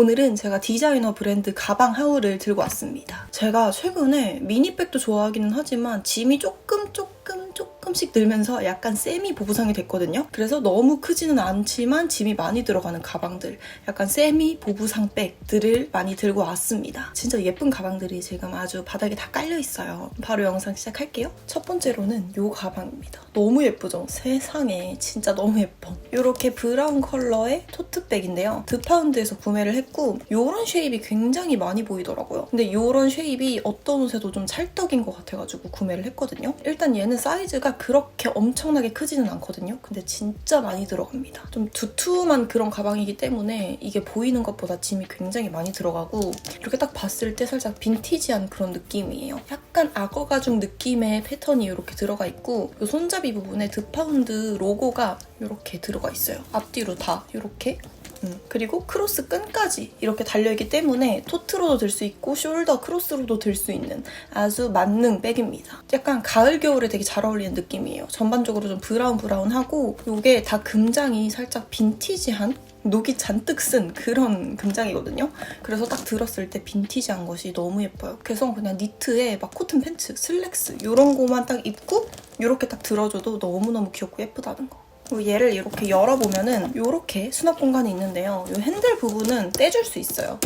오늘은 제가 디자이너 브랜드 가방 하울을 들고 왔습니다. 제가 최근에 미니백도 좋아하기는 하지만 짐이 조금 조금 조금씩 늘면서 약간 세미 보부상이 됐거든요. 그래서 너무 크지는 않지만 짐이 많이 들어가는 가방들, 약간 세미 보부상 백들을 많이 들고 왔습니다. 진짜 예쁜 가방들이 지금 아주 바닥에 다 깔려 있어요. 바로 영상 시작할게요. 첫 번째로는 이 가방입니다. 너무 예쁘죠? 세상에 진짜 너무 예뻐. 이렇게 브라운 컬러의 토트백인데요. 드파운드에서 구매를 했고 이런 쉐입이 굉장히 많이 보이더라고요. 근데 이런 쉐입이 어떤 옷에도 좀 찰떡인 것 같아가지고 구매를 했거든요. 일단 얘는 사이즈가 그렇게 엄청나게 크지는 않거든요. 근데 진짜 많이 들어갑니다. 좀 두툼한 그런 가방이기 때문에 이게 보이는 것보다 짐이 굉장히 많이 들어가고 이렇게 딱 봤을 때 살짝 빈티지한 그런 느낌이에요. 약간 악어 가죽 느낌의 패턴이 이렇게 들어가 있고 이 손잡이 부분에 드파운드 로고가 이렇게 들어가 있어요. 앞뒤로 다 이렇게 음, 그리고 크로스 끈까지 이렇게 달려있기 때문에 토트로도 들 수 있고 숄더 크로스로도 들 수 있는 아주 만능 백입니다. 약간 가을 겨울에 되게 잘 어울리는 느낌이에요. 전반적으로 좀 브라운 브라운하고 이게 다 금장이 살짝 빈티지한 녹이 잔뜩 쓴 그런 금장이거든요. 그래서 딱 들었을 때 빈티지한 것이 너무 예뻐요. 그래서 그냥 니트에 막 코튼 팬츠, 슬랙스 이런 거만 딱 입고 이렇게 딱 들어줘도 너무너무 귀엽고 예쁘다는 거. 얘를 이렇게 열어보면은 이렇게 수납 공간이 있는데요. 이 핸들 부분은 떼줄 수 있어요.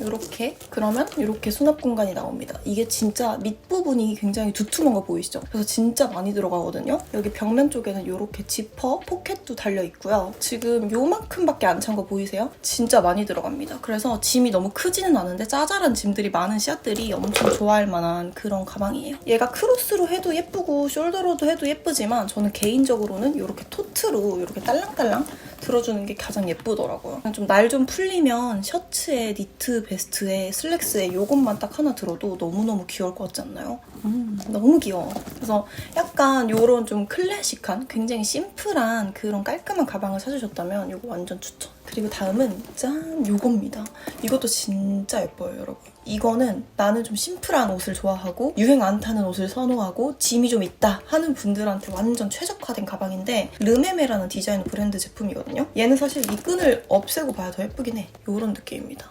이렇게 그러면 이렇게 수납 공간이 나옵니다. 이게 진짜 밑부분이 굉장히 두툼한 거 보이시죠? 그래서 진짜 많이 들어가거든요. 여기 벽면 쪽에는 이렇게 지퍼, 포켓도 달려 있고요. 지금 요만큼밖에 안 찬 거 보이세요? 진짜 많이 들어갑니다. 그래서 짐이 너무 크지는 않은데 짜잘한 짐들이 많은 샷들이 엄청 좋아할 만한 그런 가방이에요. 얘가 크로스로 해도 예쁘고 숄더로도 해도 예쁘지만 저는 개인적으로는 이렇게 토트로 이렇게 딸랑딸랑 들어주는 게 가장 예쁘더라고요. 좀 날 좀 풀리면 셔츠에 니트 베스트에 슬랙스에 이것만 딱 하나 들어도 너무너무 귀여울 것 같지 않나요? 음, 너무 귀여워. 그래서 약간 이런 좀 클래식한 굉장히 심플한 그런 깔끔한 가방을 사주셨다면 이거 완전 추천. 그리고 다음은 짠! 요겁니다. 이것도 진짜 예뻐요, 여러분. 이거는 나는 좀 심플한 옷을 좋아하고 유행 안 타는 옷을 선호하고 짐이 좀 있다 하는 분들한테 완전 최적화된 가방인데 르메메라는 디자이너 브랜드 제품이거든요. 얘는 사실 이 끈을 없애고 봐야 더 예쁘긴 해. 이런 느낌입니다.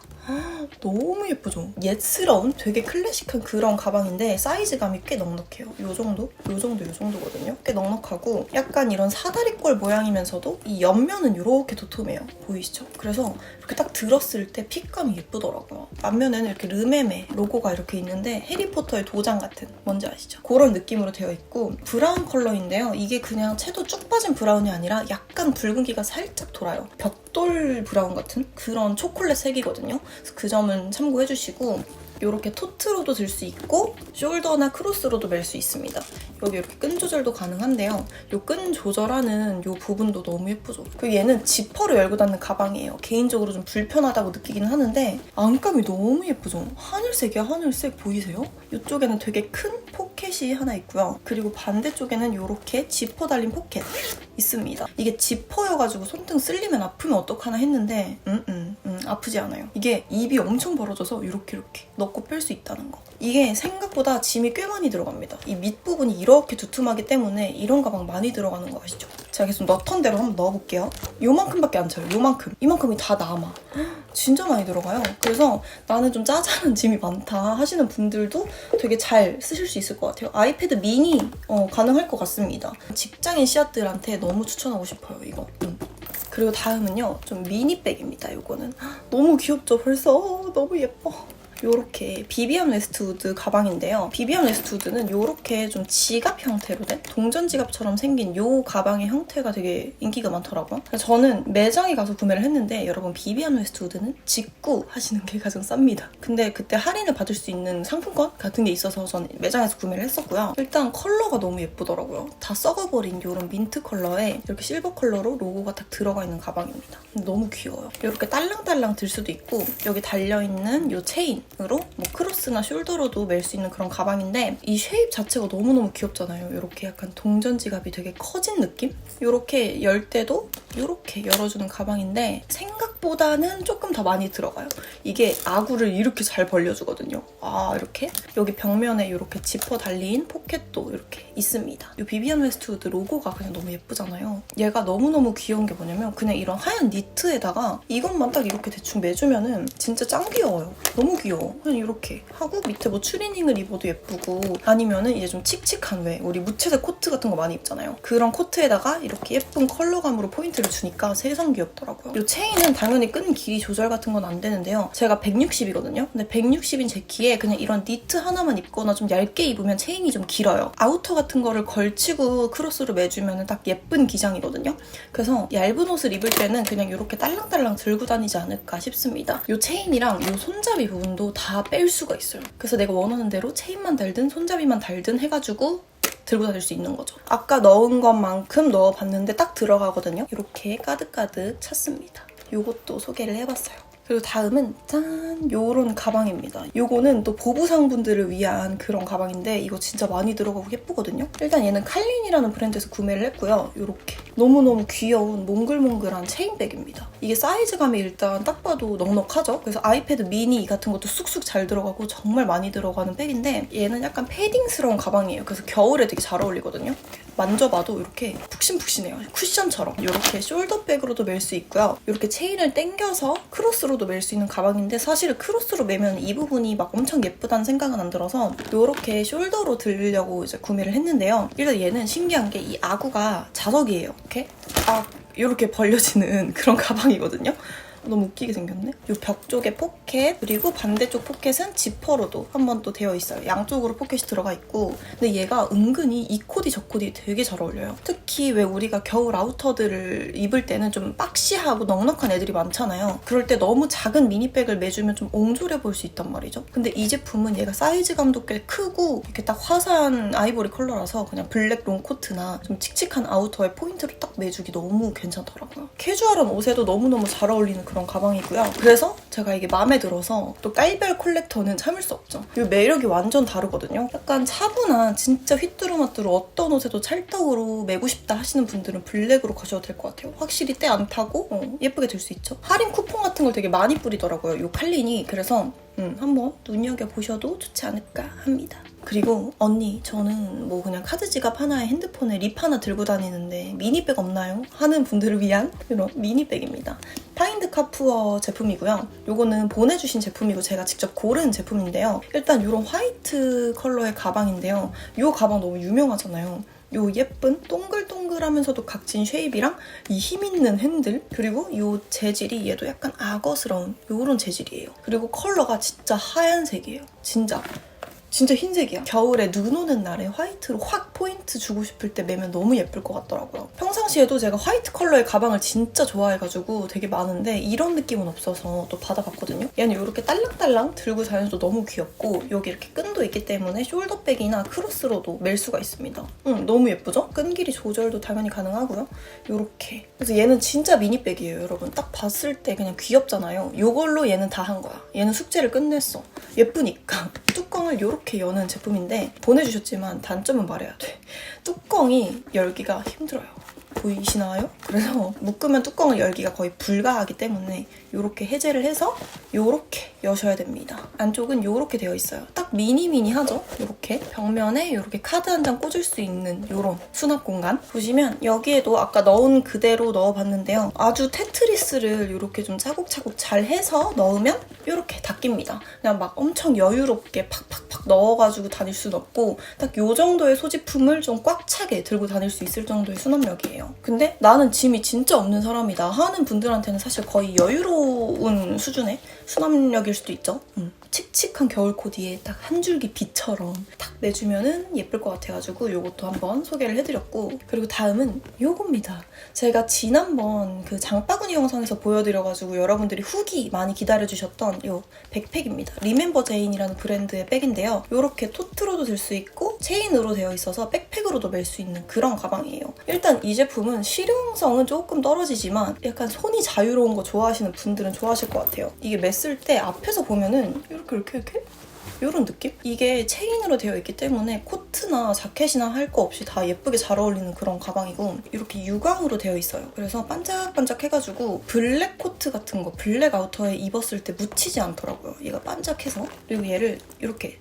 너무 예쁘죠? 옛스러운 되게 클래식한 그런 가방인데 사이즈감이 꽤 넉넉해요. 요 정도? 요 정도, 요 정도거든요. 꽤 넉넉하고 약간 이런 사다리꼴 모양이면서도 이 옆면은 이렇게 도톰해요. 보이시죠? 그래서 이렇게 딱 들었을 때 핏감이 예쁘더라고요. 앞면에는 이렇게 르메메 로고가 이렇게 있는데 해리포터의 도장 같은 뭔지 아시죠? 그런 느낌으로 되어 있고 브라운 컬러인데요. 이게 그냥 채도 쭉 빠진 브라운이 아니라 약간 붉은기가 살짝 돌아요. 벽돌 브라운 같은 그런 초콜릿 색이거든요. 그 점은 참고해 주시고 이렇게 토트로도 들 수 있고 숄더나 크로스로도 멜 수 있습니다. 여기 이렇게 끈 조절도 가능한데요. 이 끈 조절하는 이 부분도 너무 예쁘죠. 그리고 얘는 지퍼로 열고 닫는 가방이에요. 개인적으로 좀 불편하다고 느끼기는 하는데 안감이 너무 예쁘죠. 하늘색이야 하늘색 보이세요? 이쪽에는 되게 큰 포켓이 하나 있고요. 그리고 반대쪽에는 이렇게 지퍼 달린 포켓 있습니다. 이게 지퍼여가지고 손등 쓸리면 아프면 어떡하나 했는데 음, 음, 음, 아프지 않아요. 이게 입이 엄청 벌어져서 이렇게 이렇게 넣고 뺄 수 있다는 거. 이게 생각보다 짐이 꽤 많이 들어갑니다. 이 밑부분이 이렇게 두툼하기 때문에 이런 가방 많이 들어가는 거 아시죠? 제가 계속 넣던 대로 한번 넣어볼게요. 요만큼밖에 안 차요. 요만큼. 이만큼이 다 남아. 진짜 많이 들어가요. 그래서 나는 좀 짜잘한 짐이 많다 하시는 분들도 되게 잘 쓰실 수 있을 것 같아요. 아이패드 미니 어, 가능할 것 같습니다. 직장인 씨앗들한테 너무 추천하고 싶어요, 이거. 음. 그리고 다음은요, 좀 미니백입니다, 이거는. 너무 귀엽죠, 벌써? 어, 너무 예뻐. 요렇게 비비안 웨스트우드 가방인데요. 비비안 웨스트우드는 요렇게 좀 지갑 형태로 된 동전 지갑처럼 생긴 요 가방의 형태가 되게 인기가 많더라고요. 저는 매장에 가서 구매를 했는데 여러분 비비안 웨스트우드는 직구 하시는 게 가장 쌉니다. 근데 그때 할인을 받을 수 있는 상품권 같은 게 있어서 저는 매장에서 구매를 했었고요. 일단 컬러가 너무 예쁘더라고요. 다 썩어버린 요런 민트 컬러에 이렇게 실버 컬러로 로고가 딱 들어가 있는 가방입니다. 너무 귀여워요. 이렇게 딸랑딸랑 들 수도 있고 여기 달려있는 요 체인 으로 뭐 크로스나 숄더로도 멜 수 있는 그런 가방인데 이 쉐입 자체가 너무너무 귀엽잖아요. 이렇게 약간 동전 지갑이 되게 커진 느낌? 이렇게 열 때도 이렇게 열어주는 가방인데 생각 백보다는 조금 더 많이 들어가요. 이게 아구를 이렇게 잘 벌려주거든요. 아 이렇게 여기 벽면에 이렇게 지퍼 달린 포켓도 이렇게 있습니다. 이 비비안 웨스트우드 로고가 그냥 너무 예쁘잖아요. 얘가 너무너무 귀여운 게 뭐냐면 그냥 이런 하얀 니트에다가 이것만 딱 이렇게 대충 매주면은 진짜 짱 귀여워요. 너무 귀여워. 그냥 이렇게 하고 밑에 뭐 추리닝을 입어도 예쁘고 아니면은 이제 좀 칙칙한 왜 우리 무채색 코트 같은 거 많이 입잖아요. 그런 코트에다가 이렇게 예쁜 컬러감으로 포인트를 주니까 세상 귀엽더라고요. 이 체인은 당연히 끈 길이 조절 같은 건 안 되는데요. 제가 160이거든요. 근데 160인 제 키에 그냥 이런 니트 하나만 입거나 좀 얇게 입으면 체인이 좀 길어요. 아우터 같은 거를 걸치고 크로스로 매주면 딱 예쁜 기장이거든요. 그래서 얇은 옷을 입을 때는 그냥 이렇게 딸랑딸랑 들고 다니지 않을까 싶습니다. 이 체인이랑 이 손잡이 부분도 다 뺄 수가 있어요. 그래서 내가 원하는 대로 체인만 달든 손잡이만 달든 해가지고 들고 다닐 수 있는 거죠. 아까 넣은 것만큼 넣어봤는데 딱 들어가거든요. 이렇게 가득가득 찼습니다. 이것도 소개를 해봤어요. 그리고 다음은 짠! 요런 가방입니다. 요거는 또 보부상분들을 위한 그런 가방인데 이거 진짜 많이 들어가고 예쁘거든요. 일단 얘는 칼린이라는 브랜드에서 구매를 했고요. 요렇게 너무너무 귀여운 몽글몽글한 체인백입니다. 이게 사이즈감이 일단 딱 봐도 넉넉하죠? 그래서 아이패드 미니 같은 것도 쑥쑥 잘 들어가고 정말 많이 들어가는 백인데 얘는 약간 패딩스러운 가방이에요. 그래서 겨울에 되게 잘 어울리거든요. 만져봐도 이렇게 푹신푹신해요. 쿠션처럼. 이렇게 숄더백으로도 멜 수 있고요. 이렇게 체인을 당겨서 크로스로도 멜 수 있는 가방인데 사실 크로스로 매면 이 부분이 막 엄청 예쁘다는 생각은 안 들어서 이렇게 숄더로 들려고 이제 구매를 했는데요. 일단 얘는 신기한 게 이 아구가 자석이에요. 이렇게 아 이렇게 벌려지는 그런 가방이거든요. 너무 웃기게 생겼네. 이 벽 쪽에 포켓 그리고 반대쪽 포켓은 지퍼로도 한번 또 되어 있어요. 양쪽으로 포켓이 들어가 있고 근데 얘가 은근히 이 코디 저 코디 되게 잘 어울려요. 특히 왜 우리가 겨울 아우터들을 입을 때는 좀 박시하고 넉넉한 애들이 많잖아요. 그럴 때 너무 작은 미니백을 매주면 좀 옹졸해 보일 수 있단 말이죠. 근데 이 제품은 얘가 사이즈감도 꽤 크고 이렇게 딱 화사한 아이보리 컬러라서 그냥 블랙 롱코트나 좀 칙칙한 아우터에 포인트를 딱 매주기 너무 괜찮더라고요. 캐주얼한 옷에도 너무너무 잘 어울리는 그런 가방이고요. 그래서 제가 이게 마음에 들어서 또 깔별 콜렉터는 참을 수 없죠. 이 매력이 완전 다르거든요. 약간 차분한 진짜 휘뚜루마뚜루 어떤 옷에도 찰떡으로 매고 싶다 하시는 분들은 블랙으로 가셔도 될 것 같아요. 확실히 때 안 타고 어, 예쁘게 될 수 있죠. 할인 쿠폰 같은 걸 되게 많이 뿌리더라고요. 이 칼린이. 그래서 음, 한번 눈여겨보셔도 좋지 않을까 합니다. 그리고 언니 저는 뭐 그냥 카드 지갑 하나에 핸드폰에 립 하나 들고 다니는데 미니백 없나요? 하는 분들을 위한 이런 미니백입니다. 파인드 카푸어 제품이고요. 요거는 보내주신 제품이고 제가 직접 고른 제품인데요. 일단 이런 화이트 컬러의 가방인데요. 이 가방 너무 유명하잖아요. 요 예쁜 동글동글하면서도 각진 쉐입이랑 이 힘있는 핸들 그리고 요 재질이 얘도 약간 악어스러운 요런 재질이에요. 그리고 컬러가 진짜 하얀색이에요. 진짜. 진짜 흰색이야. 겨울에 눈 오는 날에 화이트로 확 포인트 주고 싶을 때 매면 너무 예쁠 것 같더라고요. 평상시에도 제가 화이트 컬러의 가방을 진짜 좋아해가지고 되게 많은데 이런 느낌은 없어서 또 받아봤거든요. 얘는 이렇게 딸랑딸랑 들고 다녀도 너무 귀엽고 여기 이렇게 끈도 있기 때문에 숄더백이나 크로스로도 멜 수가 있습니다. 응, 너무 예쁘죠? 끈 길이 조절도 당연히 가능하고요. 이렇게. 그래서 얘는 진짜 미니백이에요, 여러분. 딱 봤을 때 그냥 귀엽잖아요. 이걸로 얘는 다 한 거야. 얘는 숙제를 끝냈어. 예쁘니까. 뚜껑을 이렇게 여는 제품인데 보내주셨지만 단점은 말해야 돼. 뚜껑이 열기가 힘들어요. 보이시나요? 그래서 묶으면 뚜껑을 열기가 거의 불가하기 때문에 이렇게 해제를 해서 이렇게 여셔야 됩니다. 안쪽은 이렇게 되어 있어요. 딱 미니미니하죠? 이렇게 벽면에 이렇게 카드 한 장 꽂을 수 있는 이런 수납 공간. 보시면 여기에도 아까 넣은 그대로 넣어봤는데요. 아주 테트리스를 이렇게 좀 차곡차곡 잘 해서 넣으면 이렇게 닦입니다. 그냥 막 엄청 여유롭게 팍팍팍 넣어가지고 다닐 수는 없고 딱 이 정도의 소지품을 좀 꽉 차게 들고 다닐 수 있을 정도의 수납력이에요. 근데 나는 짐이 진짜 없는 사람이다 하는 분들한테는 사실 거의 여유로운 수준의 수납력일 수도 있죠. 음. 칙칙한 겨울 코디에 딱 한 줄기 빛처럼 딱 내주면은 예쁠 것 같아가지고 이것도 한번 소개를 해드렸고 그리고 다음은 요겁니다. 제가 지난번 그 장바구니 영상에서 보여드려가지고 여러분들이 후기 많이 기다려주셨던 요 백팩입니다. 리멤버 제인이라는 브랜드의 백인데요. 이렇게 토트로도 들 수 있고 체인으로 되어 있어서 백팩으로도 멜 수 있는 그런 가방이에요. 일단 이 제품은 실용성은 조금 떨어지지만 약간 손이 자유로운 거 좋아하시는 분들은 좋아하실 것 같아요. 이게 맸을 때 앞에서 보면은 이렇게 이렇게 이렇게 이런 느낌? 이게 체인으로 되어 있기 때문에 코트나 자켓이나 할 거 없이 다 예쁘게 잘 어울리는 그런 가방이고 이렇게 유광으로 되어 있어요. 그래서 반짝반짝 해가지고 블랙 코트 같은 거 블랙 아우터에 입었을 때 묻히지 않더라고요. 얘가 반짝해서 그리고 얘를 이렇게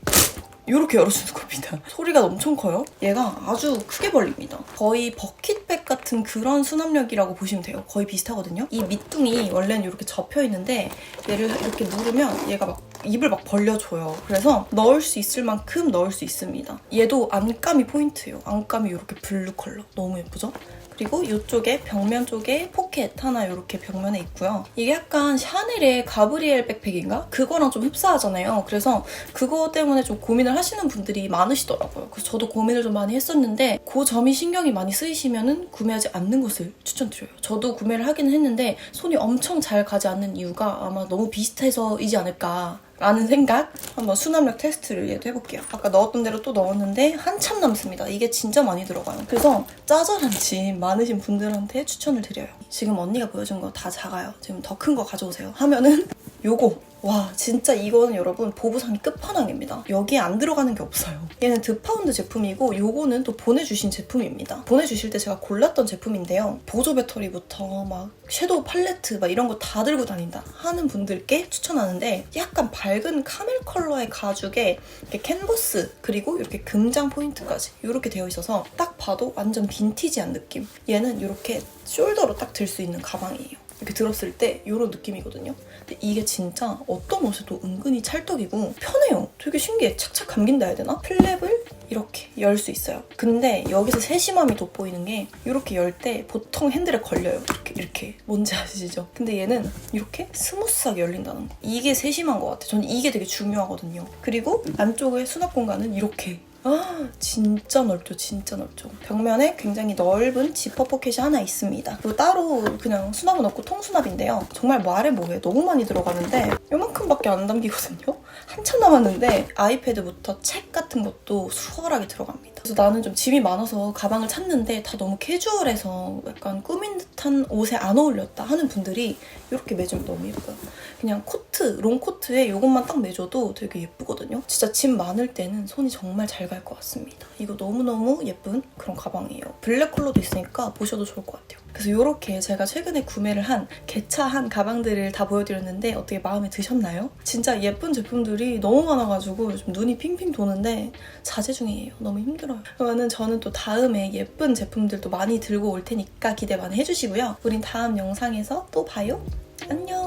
이렇게 열어주는 겁니다. 소리가 엄청 커요. 얘가 아주 크게 벌립니다. 거의 버킷백 같은 그런 수납력이라고 보시면 돼요. 거의 비슷하거든요. 이 밑둥이 원래는 이렇게 접혀 있는데 얘를 이렇게 누르면 얘가 막 입을 막 벌려줘요. 그래서 넣을 수 있을 만큼 넣을 수 있습니다. 얘도 안감이 포인트예요. 안감이 이렇게 블루 컬러. 너무 예쁘죠? 그리고 이쪽에 벽면 쪽에 포켓 하나 이렇게 벽면에 있고요. 이게 약간 샤넬의 가브리엘 백팩인가? 그거랑 좀 흡사하잖아요. 그래서 그거 때문에 좀 고민을 하시는 분들이 많으시더라고요. 그래서 저도 고민을 좀 많이 했었는데 그 점이 신경이 많이 쓰이시면 구매하지 않는 것을 추천드려요. 저도 구매를 하기는 했는데 손이 엄청 잘 가지 않는 이유가 아마 너무 비슷해서이지 않을까 라는 생각 한번 수납력 테스트를 얘도 해볼게요. 아까 넣었던 대로 또 넣었는데 한참 남습니다. 이게 진짜 많이 들어가요. 그래서 짜잘한 짐 많으신 분들한테 추천을 드려요. 지금 언니가 보여준 거 다 작아요. 지금 더 큰 거 가져오세요. 하면은 요거 와 진짜 이거는 여러분 보부상이 끝판왕입니다. 여기에 안 들어가는 게 없어요. 얘는 드파운드 제품이고 요거는 또 보내주신 제품입니다. 보내주실 때 제가 골랐던 제품인데요. 보조 배터리부터 막 섀도우 팔레트 막 이런 거 다 들고 다닌다 하는 분들께 추천하는데 약간 밝은 카멜 컬러의 가죽에 이렇게 캔버스 그리고 이렇게 금장 포인트까지 이렇게 되어 있어서 딱 봐도 완전 빈티지한 느낌. 얘는 이렇게 숄더로 딱 들 수 있는 가방이에요. 이렇게 들었을 때 이런 느낌이거든요. 근데 이게 진짜 어떤 옷에도 은근히 찰떡이고 편해요. 되게 신기해. 착착 감긴다 해야 되나? 플랩을 이렇게 열 수 있어요. 근데 여기서 세심함이 돋보이는 게 이렇게 열 때 보통 핸들에 걸려요. 이렇게 이렇게 뭔지 아시죠? 근데 얘는 이렇게 스무스하게 열린다는 거. 이게 세심한 것 같아요. 저는 이게 되게 중요하거든요. 그리고 안쪽에 수납 공간은 이렇게 아 진짜 넓죠 진짜 넓죠. 벽면에 굉장히 넓은 지퍼 포켓이 하나 있습니다. 그리고 따로 그냥 수납은 없고 통수납인데요. 정말 말해 뭐해. 너무 많이 들어가는데 요만큼밖에 안 담기거든요. 한참 남았는데 아이패드부터 책 같은 것도 수월하게 들어갑니다. 그래서 나는 좀 짐이 많아서 가방을 찾는데 다 너무 캐주얼해서 약간 꾸민 듯한 옷에 안 어울렸다 하는 분들이 이렇게 매주면 너무 예뻐요 그냥 코트, 롱코트에 이것만 딱 매줘도 되게 예쁘거든요. 진짜 짐 많을 때는 손이 정말 잘 갈 것 같습니다. 이거 너무너무 예쁜 그런 가방이에요. 블랙 컬러도 있으니까 보셔도 좋을 것 같아요. 그래서 이렇게 제가 최근에 구매를 한 개차한 가방들을 다 보여드렸는데 어떻게 마음에 드셨나요? 진짜 예쁜 제품들이 너무 많아가지고 좀 눈이 핑핑 도는데 자제 중이에요. 너무 힘들어요. 그러면은 저는 또 다음에 예쁜 제품들도 많이 들고 올 테니까 기대 많이 해주시고요. 우린 다음 영상에서 또 봐요. 안녕!